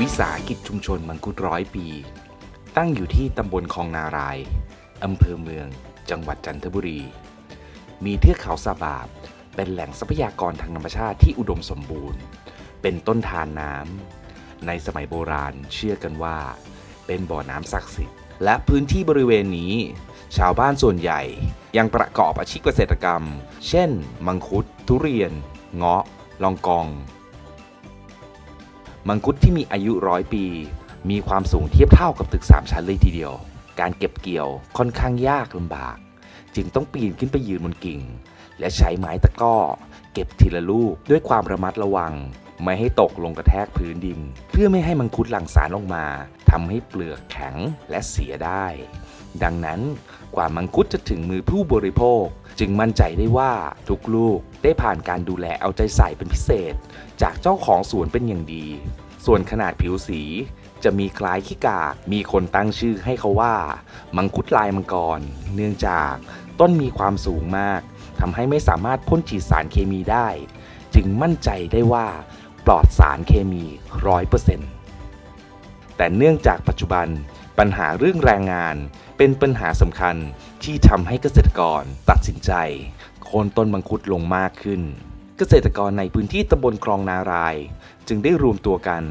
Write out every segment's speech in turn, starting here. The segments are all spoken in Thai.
วิสาหกิจชุมชนมังคุดร้อยปี ตั้งอยู่ที่ตำบลคลองนารายอำเภอเมือง จังหวัดจันทบุรี มีเทือกเขาสาบาบ เป็นแหล่งทรัพยากรทางธรรมชาติที่อุดมสมบูรณ์ เป็นต้นทานน้ำ ในสมัยโบราณเชื่อกันว่า เป็นบ่อน้ำศักดิ์สิทธิ์ และพื้นที่บริเวณนี้ ชาวบ้านส่วนใหญ่ยังประกอบอาชีพเกษตรกรรม เช่น มังคุด ทุเรียน เงาะ ลองกอง มังคุดที่มีอายุร้อยปี มีความสูงเทียบเท่ากับตึก 3 ชั้นเลยทีเดียว การเก็บเกี่ยวค่อนข้างยากลำบาก จึงต้องปีนขึ้นไปยืนบนกิ่ง และใช้ไม้ตะก้อ เก็บทีละลูกด้วยความระมัดระวัง ไม่ให้ตกลงกระแทกพื้นดิน เพื่อไม่ให้มังคุดหลั่งสารออกมาทำให้เปลือกแข็งและเสียได้ ดังนั้นกว่ามังคุดจะถึงมือผู้บริโภค จึงมั่นใจได้ว่าทุกลูก ได้ผ่านการดูแลเอาใจใส่เป็นพิเศษ จากเจ้าของสวนเป็นอย่างดี ส่วนขนาดผิวสี จะมีคล้ายขี้กาก มีคนตั้งชื่อให้เขาว่า มังคุดลายมังกร เนื่องจากต้นมีความสูงมากทำให้ไม่สามารถพ่นฉีดสารเคมีได้ จึงมั่นใจได้ว่า ปลอดสารเคมีร้อยเปอร์เซ็นต์แต่เนื่องจากปัจจุบันปัญหาเรื่องแรงงานเป็นปัญหาสำคัญที่ทำให้เกษตรกรตัดสินใจ ค่นต้นมังคุดลงมากขึ้น เกษตรกรในพื้นที่ตำบลคลองนาราย จึงได้รวมตัวกัน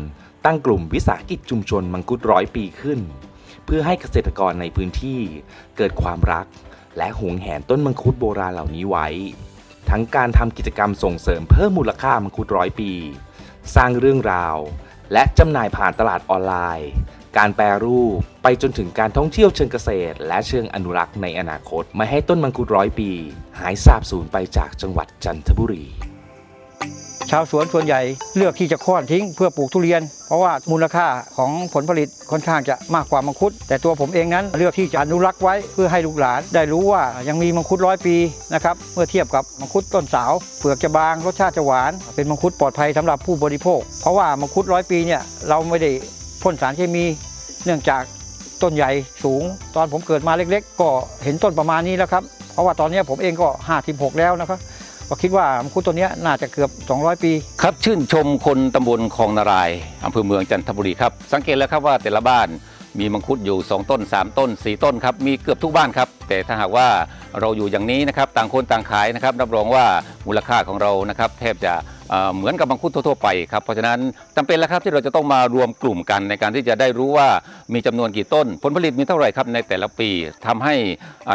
ตั้งกลุ่มวิสาหกิจชุมชนมังคุดร้อยปีขึ้น เพื่อให้เกษตรกรในพื้นที่เกิดความรัก และหวงแหนต้นมังคุดโบราณเหล่านี้ไว้ ทั้งการทำกิจกรรมส่งเสริมเพิ่มมูลค่ามังคุดร้อยปี สร้างเรื่องราว และจำหน่ายผ่านตลาดออนไลน์ การแปรรูป ไปจนถึงการท่องเที่ยวเชิงเกษตร และเชิงอนุรักษ์ในอนาคต ไม่ให้ต้นมังคุดร้อยปี หายสาบสูญไปจากจังหวัดจันทบุรีชาวสวนส่วนใหญ่เลือกที่จะค้อนทิ้งเพื่อปลูกทุเรียน เพราะว่ามูลค่าของผลผลิตค่อนข้างจะมากกว่ามังคุด แต่ตัวผมเองนั้นเลือกที่จะอนุรักษ์ไว้เพื่อให้ลูกหลานได้รู้ว่ายังมีมังคุดร้อยปีนะครับเมื่อเทียบกับมังคุดต้นสาวเปลือกจะบางรสชาติจะหวาน เป็นมังคุดปลอดภัยสำหรับผู้บริโภค เพราะว่ามังคุดร้อยปีเนี่ยเราไม่ได้ พ่นสารเคมี เนื่องจากต้นใหญ่สูง ตอนผมเกิดมาเล็ก ๆ ก็เห็นต้นประมาณนี้แล้วครับ เพราะว่าตอนนี้ผมเองก็56แล้วนะครับก็คิดว่ามังคุดตัวนี้น่าจะเกือบ 200 ปี ครับชื่นชมคนตำบลคลองนารายอำเภอเมืองจันทบุรีครับ สังเกตแล้วครับว่าแต่ละบ้านมีมังคุดอยู่ 2 ต้น 3 ต้น 4 ต้นครับมีเกือบทุกบ้านครับ แต่ถ้าหากว่าเราอยู่อย่างนี้นะครับต่างคนต่างขายนะครับรับรองว่ามูลค่าของเรานะครับแทบจะ เหมือนกับมังคุดทั่วๆไปครับเพราะฉะนั้นจำเป็นแล้วครับที่เราจะต้องมารวมกลุ่มกันในการที่จะได้รู้ว่ามีจำนวนกี่ต้น ผลผลิตมีเท่าไหร่ครับในแต่ละปีทำให้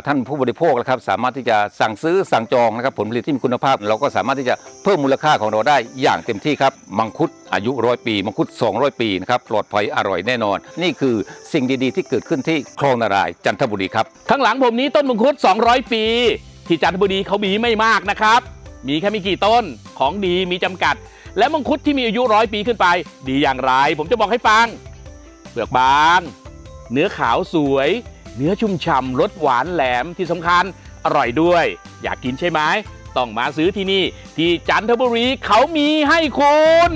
ท่านผู้บริโภคนะครับสามารถที่จะสั่งซื้อสั่งจองนะครับผลผลิตที่มีคุณภาพ เราก็สามารถที่จะเพิ่มมูลค่าของเราได้อย่างเต็มที่ครับมังคุดอายุร้อยปีมังคุด 200 ปีนะครับปลอดภัยอร่อยแน่นอน นี่คือสิ่งดีๆ ที่เกิดขึ้นที่คลองนารายจันทบุรีครับข้างหลังผมนี้ต้นมังคุด 200 ปี ที่จันทบุรีเขามีไม่มากนะครับ มีแค่ไม่กี่ต้นของดีมีจำกัด และมังคุดที่มีอายุร้อยปีขึ้นไป ดีอย่างไร ผมจะบอกให้ฟัง เปลือกบาง เนื้อขาวสวย เนื้อชุ่มฉ่ำรสหวานแหลมที่สำคัญอร่อยด้วย อยากกินใช่ไหมต้องมาซื้อที่นี่ ที่จันทบุรีเขามีให้คุณ